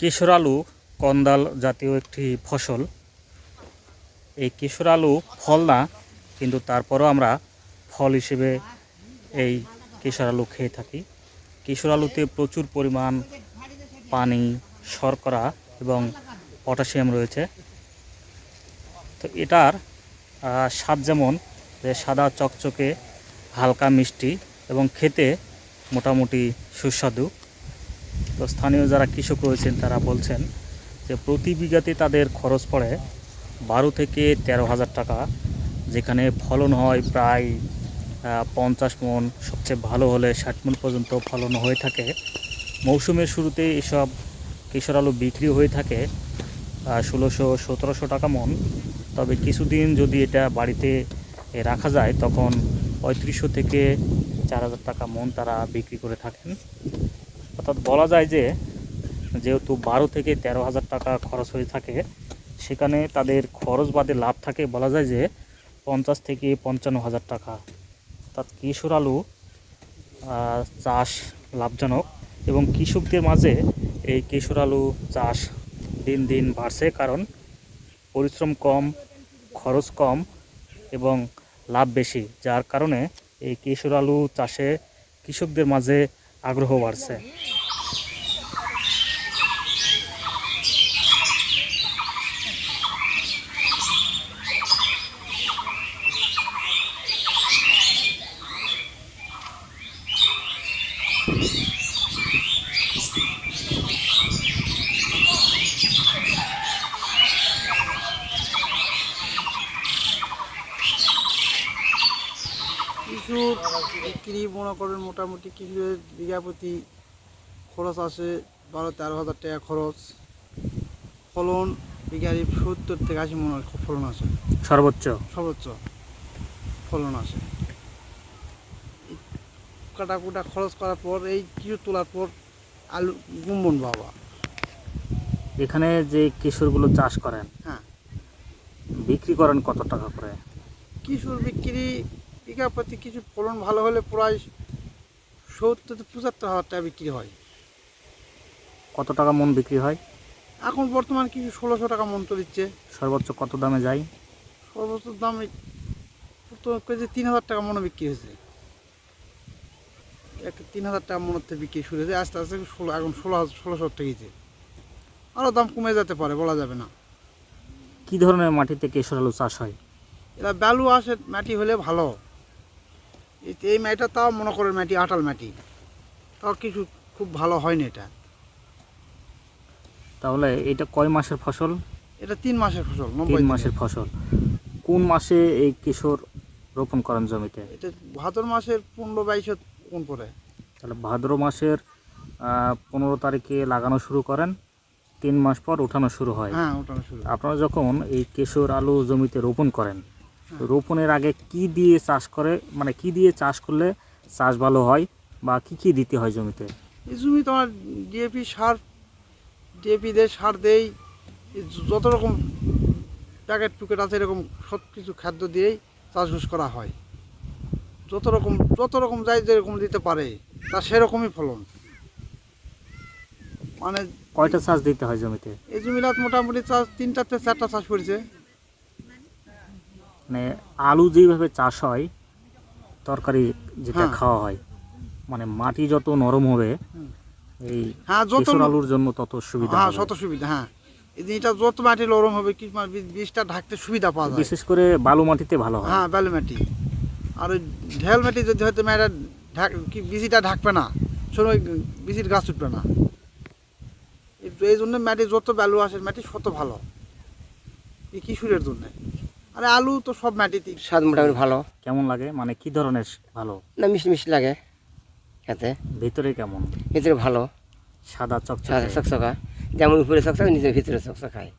কেশর আলু কন্দাল জাতীয় একটি ফসল। এই কেশর আলু ফল না, কিন্তু তারপরও আমরা ফল হিসেবে এই কেশর আলু খেয়ে থাকি। কেশর আলুতে প্রচুর পরিমাণ পানি, শর্করা এবং পটাশিয়াম রয়েছে। তো এটার স্বাদ যেমন যে সাদা চকচকে, হালকা মিষ্টি এবং খেতে মোটামুটি সুস্বাদু। তো স্থানীয় যারা কৃষক রয়েছেন তারা বলছেন যে প্রতি বিঘাতে তাদের খরচ পড়ে বারো থেকে তেরো হাজার টাকা, যেখানে ফলন হয় প্রায় পঞ্চাশ মন, সবচেয়ে ভালো হলে ষাট মন পর্যন্ত ফলন হয়ে থাকে। মৌসুমের শুরুতে এসব কেশর আলু বিক্রি হয়ে থাকে ষোলোশো, সতেরোশো টাকা মন। তবে কিছুদিন যদি এটা বাড়িতে রাখা যায়, তখন পঁয়ত্রিশশো থেকে চার হাজার টাকা মন তারা বিক্রি করে থাকেন। অর্থাৎ বলা যায় যে, যেহেতু বারো থেকে তেরো হাজার টাকা খরচ হয়ে থাকে, সেখানে তাদের খরচ বাদে লাভ থাকে বলা যায় যে, পঞ্চাশ থেকে পঞ্চান্ন হাজার টাকা। অর্থাৎ কেশর আলু চাষ লাভজনক এবং কৃষকদের মাঝে এই কেশর আলু চাষ দিন দিন বাড়ছে কারণ পরিশ্রম কম, খরচ কম এবং লাভ বেশি, যার কারণে এই কেশর আলু চাষে কৃষকদের মাঝে আগ্রহ বাড়ছে। বিক্রি মনে করেন মোটামুটি কিছুর বিঘা প্রতি খরচ আসে বারো তেরো হাজার টাকা খরচ। ফলন বিঘারি সত্তর থেকে আশি মন ফলন আসে সর্বোচ্চ? সর্বোচ্চ ফলন আসে এই কাটা কুটা খরচ করার পর এই কিছু তোলার পর আলু গুম্বন বাবা। এখানে যে কেশরগুলো চাষ করেন হ্যাঁ। বিক্রি করেন কত টাকা করে? কিশোর বিক্রি বিঘা প্রতি কিছু ফলন ভালো হলে প্রায় সত্তর থেকে পঁচাত্তর হাজার টাকা বিক্রি হয়। কত টাকা মন বিক্রি হয়? এখন বর্তমান কিছু ষোলোশো টাকা মন তো দিচ্ছে। সর্বোচ্চ কত দামে যায়? সর্বোচ্চ দাম কেজি তিন হাজার টাকা মনে বিক্রি হয়েছে। এক তিন হাজার টাকা মনের থেকে বিক্রি শুরু হয়েছে আস্তে আস্তে ষোলো এখন ষোলো হাজার ষোলোশো টাকা আরও দাম কমে যেতে পারে বলা যাবে না। কি ধরনের মাটিতে কেশর আলু চাষ হয়? এরা ব্যালু আসে মাটি হলে ভালো। এই- মাটিটা তাও মনে করেন মাটি আটাল মাটি তাও কিছু খুব ভালো হয়নি এটা। তাহলে এটা কয় মাসের ফসল? এটা তিন মাসের ফসল তিন মাসের ফসল। কোন মাসে এই কেশর রোপণ করেন জমিতে? এটা ভাদর মাসের পনেরো বাইশে কোন পরে? তাহলে ভাদ্র মাসের পনেরো তারিখে লাগানো শুরু করেন তিন মাস পর উঠানো শুরু হয়। হ্যাঁ শুরু। আপনারা যখন এই কেশর আলু জমিতে রোপণ করেন। রোপণের আগে কি দিয়ে চাষ করে মানে কি দিয়ে চাষ করলে চাষ ভালো হয় বা কি কি দিতে হয় জমিতে? এই জমি তোমার ডিএপি সার ডিএপি দেয় সার দেই যত রকম প্যাকেট টুকেট আছে এরকম সব কিছু খাদ্য দিয়েই চাষবাস করা হয়। যত রকম যত রকম যাই যেরকম দিতে পারে তা সেরকমই ফলন। মানে কয়টা চাষ দিতে হয় জমিতে? এই জমিটা মোটামুটি চাষ তিনটাতে চারটা চাষ করেছে। মানে আলু যেভাবে চাষ হয় তরকারি যেটা হ্যাঁ। খাওয়া হয় মানে মাটি যত নরম হবে এই হ্যাঁ যত আলুর জন্য তত সুবিধা হ্যাঁ। শত সুবিধা হ্যাঁ। এই জিনিসটা যত মাটি নরম হবে কি বীজটা ঢাকতে সুবিধা পাওয়া যায়। বিশেষ করে বালু মাটিতে ভালো হয়। হ্যাঁ বালু মাটি। আর ওই ঢেল মাটি যদি হয়তো মেয়েরা ঢাক কি বিচিটা ঢাকবে না শোনো ওই বিচির গাছ উঠবে না। এই- এই জন্য মাটি যত বালু আসে মাটি তত ভালো। এই কিশোরের জন্য। আরে আলু তো সব মাটিতেই। স্বাদ মোটামুটি ভালো। কেমন লাগে? মানে কি ধরনের ভালো? না মিষ্টি মিষ্টি লাগে খেতে। ভিতরে কেমন? ভিতরে ভালো। সাদা চকচকা। চকচকে চকচকা। যেমন উপরে চকচকা নিজের ভিতরে চকচকায়